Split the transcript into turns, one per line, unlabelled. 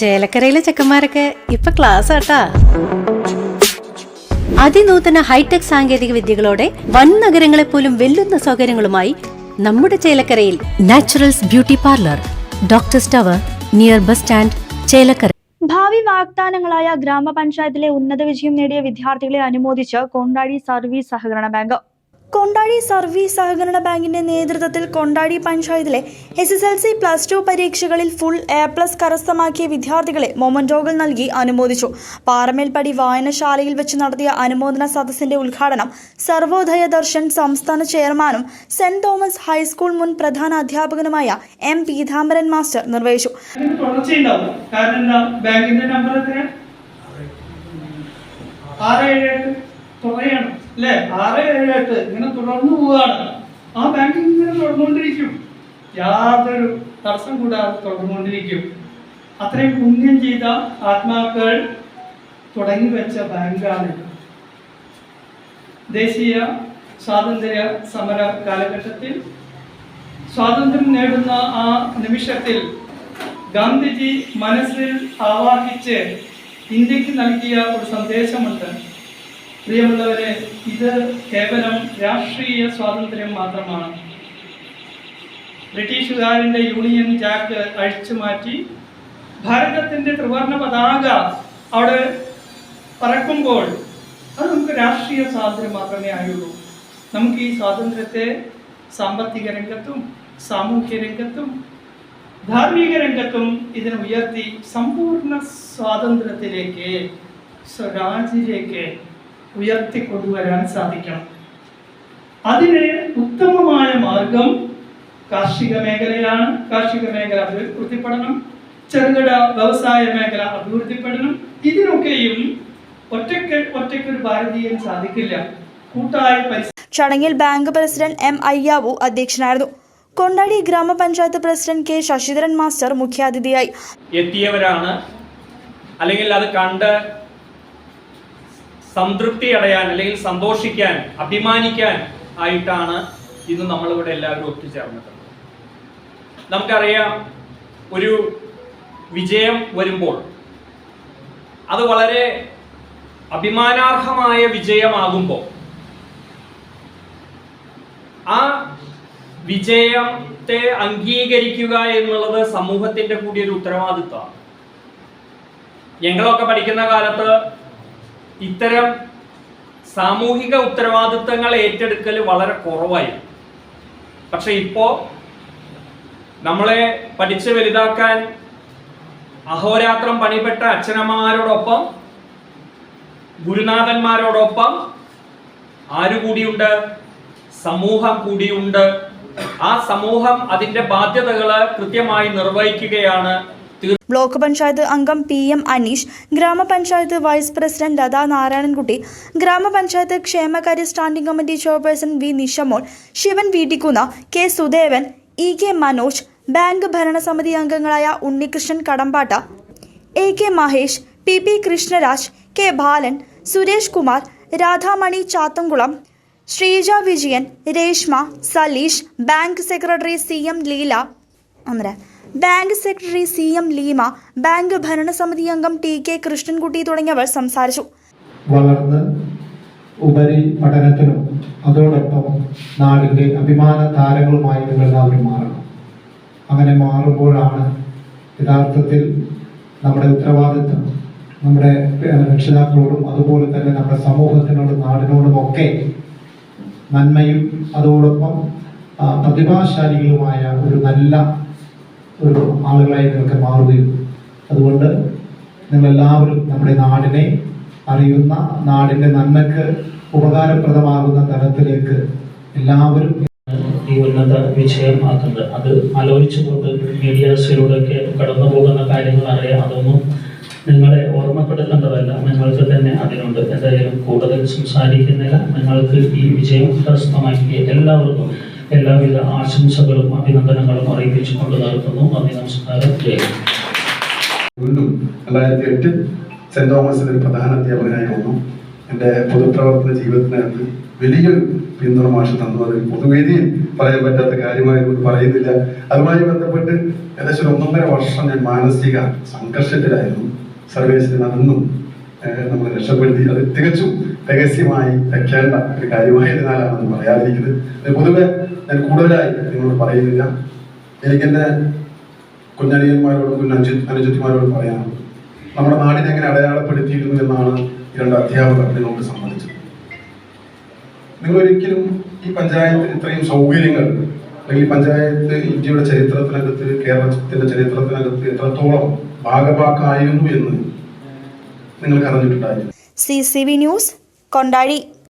ചേലക്കരയിലെ ചെക്കന്മാരൊക്കെ ഇപ്പൊ ക്ലാസ് ആട്ടാ. അതിനൂതന ഹൈടെക് സാങ്കേതിക വിദ്യകളോടെ വൻ നഗരങ്ങളെ പോലും വെല്ലുന്ന സൗകര്യങ്ങളുമായി നമ്മുടെ ചേലക്കരയിൽ Naturals beauty parlour doctor tower near bus stand Chelakkara.
ഭാവി വാഗ്ദാനങ്ങളായ ഗ്രാമപഞ്ചായത്തിലെ ഉന്നത വിജയം നേടിയ വിദ്യാർത്ഥികളെ അനുമോദിച്ച് കൊണ്ടാടി സർവീസ് സഹകരണ ബാങ്ക്. കൊണ്ടാടി സർവീസ് സഹകരണ ബാങ്കിന്റെ നേതൃത്വത്തിൽ കൊണ്ടാടി പഞ്ചായത്തിലെ S S L C plus two പരീക്ഷകളിൽ ഫുൾ എ പ്ലസ് കരസ്ഥമാക്കിയ വിദ്യാർത്ഥികളെ മൊമന്റോകൾ നൽകി അനുമോദിച്ചു. പാറമേൽപ്പടി വായനശാലയിൽ വെച്ച് നടത്തിയ അനുമോദന സദസ്സിന്റെ ഉദ്ഘാടനം സർവോദയ ദർശൻ സംസ്ഥാന ചെയർമാനും സെന്റ് തോമസ് ഹൈസ്കൂൾ മുൻ പ്രധാന അധ്യാപകനുമായ എം പീതാംബരൻ മാസ്റ്റർ നിർവഹിച്ചു.
ബാങ്കിന്റെ നമ്പർ അല്ലേ ആറ് ഏഴ് എട്ട്. ഇങ്ങനെ തുടർന്നു പോവുകയാണ്. ആ ബാങ്കിങ് ഇങ്ങനെ തുടർന്നുകൊണ്ടിരിക്കും. യാതൊരു തടസ്സം കൂടാതെ തുടർന്നുകൊണ്ടിരിക്കും. അത്രയും പുണ്യം ചെയ്ത ആത്മാക്കൾ തുടങ്ങി വെച്ച ബാങ്കാണ് ദേശീയ സ്വാതന്ത്ര്യ സമര കാലഘട്ടത്തിൽ സ്വാതന്ത്ര്യം നേടുന്ന ആ നിമിഷത്തിൽ ഗാന്ധിജി മനസ്സിൽ ആവാഹിച്ച് ഇന്ത്യയ്ക്ക് നൽകിയ ഒരു സന്ദേശമുണ്ട്. പ്രിയമുള്ളവരെ ഇത് കേവലം രാഷ്ട്രീയ സ്വാതന്ത്ര്യം മാത്രമാണ്. ബ്രിട്ടീഷുകാരന്റെ യൂണിയൻ ജാക്ക് അഴിച്ചു മാറ്റി ഭാരതത്തിന്റെ ത്രിവർണ പതാക അവിടെ പറക്കുമ്പോൾ അത് നമുക്ക് രാഷ്ട്രീയ സ്വാതന്ത്ര്യം മാത്രമേ ആയുള്ളൂ. നമുക്ക് ഈ സ്വാതന്ത്ര്യത്തെ സാമ്പത്തിക രംഗത്തും സാമൂഹ്യ രംഗത്തും ധാർമ്മിക രംഗത്തും ഇതിനെ ഉയർത്തി സമ്പൂർണ സ്വാതന്ത്ര്യത്തിലേക്ക് സ്വരാജിലേക്ക് ഉയർത്തിക്കൊണ്ടുവരാൻ സാധിക്കണം. അതിന് ഉത്തമമായ മാർഗം കാർഷിക മേഖലയാണ്. കാർഷിക മേഖല അഭിവൃദ്ധിപ്പെടണം. ചെറുകിട വ്യവസായ മേഖല അഭിവൃദ്ധിപ്പെടണം. ഇതിനൊക്കെയും ഒറ്റയ്ക്ക് ഒരു ഭാരതീയൻ സാധിക്കില്ല. കൂട്ടായ പരിസ്ഥിതി
ചടങ്ങിൽ ബാങ്ക് പ്രസിഡന്റ് എം അയ്യാവു അധ്യക്ഷനായിരുന്നു. കൊണ്ടാടി ഗ്രാമപഞ്ചായത്ത് പ്രസിഡന്റ് കെ ശശിധരൻ മാസ്റ്റർ മുഖ്യാതിഥിയായി.
എത്തിയവരാണ്. അല്ലെങ്കിൽ അത് കണ്ട് സംതൃപ്തി അടയാൻ അല്ലെങ്കിൽ സന്തോഷിക്കാൻ അഭിമാനിക്കാൻ ആയിട്ടാണ് ഇന്ന് നമ്മളിവിടെ എല്ലാവരും ഒത്തുചേർന്നിട്ടുള്ളത് നമുക്കറിയാം ഒരു വിജയം വരുമ്പോൾ അത് വളരെ അഭിമാനാർഹമായ വിജയമാകുമ്പോൾ ആ വിജയത്തെ അംഗീകരിക്കുക എന്നുള്ളത് സമൂഹത്തിന്റെ കൂടി ഒരു ഉത്തരവാദിത്വമാണ്. ഞങ്ങളൊക്കെ പഠിക്കുന്ന കാലത്ത് ഇത്തരം സാമൂഹിക ഉത്തരവാദിത്തങ്ങൾ ഏറ്റെടുക്കൽ വളരെ കുറവായി. പക്ഷെ ഇപ്പോൾ നമ്മളെ പഠിച്ച് വലുതാക്കാൻ അഹോരാത്രം പണിപ്പെട്ട അച്ഛനമ്മമാരോടൊപ്പം ഗുരുനാഥന്മാരോടൊപ്പം ആര് കൂടിയുണ്ട് സമൂഹം കൂടിയുണ്ട്. ആ സമൂഹം അതിന്റെ ബാധ്യതകൾ കൃത്യമായി നിർവഹിക്കുകയാണ്
ബ്ലോക്ക് പഞ്ചായത്ത് അംഗം പി എം അനീഷ് ഗ്രാമപഞ്ചായത്ത് വൈസ് പ്രസിഡന്റ് ലതാ നാരായണൻകുട്ടി ഗ്രാമപഞ്ചായത്ത് ക്ഷേമകാര്യ standing committee chairperson V Nishamol Shivan Veettikkunnu K Sudevan E K Manoj bank ഭരണസമിതി അംഗങ്ങളായ Unnikrishnan Kadambatta A K Mahesh P P Krishnaraj K Balan Suresh Kumar Radhamani Chathamkulam Sreeja Vijayan Reshma Saleesh bank secretary C M Leela. അങ്ങനെ bank secretary C M Leema bank ഭരണസമിതി അംഗം T K Krishnankutty തുടങ്ങിയവർ സംസാരിച്ചു.
വളർന്ന് ഉപരി പഠനത്തിനും അതോടൊപ്പം നാടിന്റെ അഭിമാന താരങ്ങളുമായി നിങ്ങൾ എല്ലാവരും മാറണം. അങ്ങനെ മാറുമ്പോഴാണ് യഥാർത്ഥത്തിൽ നമ്മുടെ ഉത്തരവാദിത്വം നമ്മുടെ രക്ഷിതാക്കളോടും അതുപോലെ തന്നെ നമ്മുടെ സമൂഹത്തിനോടും നാടിനോടും ഒക്കെ നന്മയും അതോടൊപ്പം പ്രതിഭാശാലികളുമായ ഒരു നല്ല ഒരു ആളുകളായി നിങ്ങൾക്ക് മാറുകയും. അതുകൊണ്ട് നിങ്ങളെല്ലാവരും നമ്മുടെ നാടിനെ അറിയുന്ന നാടിന്റെ നന്മക്ക് ഉപകാരപ്രദമാകുന്ന തരത്തിലേക്ക് എല്ലാവരും
ഈ ഉന്നത വിജയമാക്കുന്നത്. അത് ആലോചിച്ചുകൊണ്ട് മീഡിയാസിലൂടെയൊക്കെ കടന്നു പോകുന്ന കാര്യങ്ങൾ അറിയാം. അതൊന്നും നിങ്ങളെ ഓർമ്മപ്പെടുത്തേണ്ടതല്ല. നിങ്ങൾക്ക് തന്നെ അതിനുണ്ട് എന്തായാലും കൂടുതൽ സംസാരിക്കുന്നില്ല. നിങ്ങൾക്ക് ഈ വിജയം കരസ്ഥമാക്കിയ എല്ലാവർക്കും എല്ലാവിധ ആശംസകളും അഭിനന്ദനങ്ങളും അറിയിപ്പിച്ചുകൊണ്ട് നടത്തുന്നു. നന്ദി നമസ്കാരം.
വീണ്ടും രണ്ടായിരത്തി എട്ടിൽ സെന്റ് തോമസിൽ ഒരു പ്രധാന അധ്യാപകനായി വന്നു. എന്റെ പൊതുപ്രവർത്തന ജീവിതത്തിനകത്ത് വലിയൊരു പിന്തുണ മാഷ് തന്നു. അതിൽ പൊതുവേദിയിൽ പറയാൻ പറ്റാത്ത കാര്യമായതുകൊണ്ട് പറയുന്നില്ല. അതുമായി ബന്ധപ്പെട്ട് ഏകദേശം ഒന്നൊന്നര വർഷം ഞാൻ മാനസിക സംഘർഷത്തിലായിരുന്നു. സർവേസിന് അതൊന്നും നമ്മൾ രക്ഷപ്പെടുത്തി. അത് തികച്ചും രഹസ്യമായി വെക്കേണ്ട ഒരു കാര്യമായതിനാലാണ് പറയാതിരിക്കുന്നത്. പൊതുവെ ഞാൻ കൂടുതലായി നിങ്ങളോട് പറയുന്നില്ല. എനിക്കെന്റെ കുഞ്ഞനിയന്മാരോടും കുഞ്ഞനുജ അനുജത്തിമാരോടും പറയാനുള്ളത് നമ്മുടെ നാടിനെ എങ്ങനെ അടയാളപ്പെടുത്തിയിരുന്നു എന്നാണ് രണ്ട് അധ്യാപകർ നിങ്ങളോട് സംബന്ധിച്ചത് നിങ്ങൾ ഒരിക്കലും ഈ പഞ്ചായത്തിന് ഇത്രയും സൗകര്യങ്ങൾ അല്ലെങ്കിൽ പഞ്ചായത്ത് ഇന്ത്യയുടെ ചരിത്രത്തിനകത്ത് കേരളത്തിന്റെ ചരിത്രത്തിനകത്ത് എത്രത്തോളം ഭാഗഭാക്കായിരുന്നു എന്ന് നിങ്ങൾക്ക് അറിഞ്ഞിട്ടുണ്ടായിരുന്നു
C C V news Kondazhy.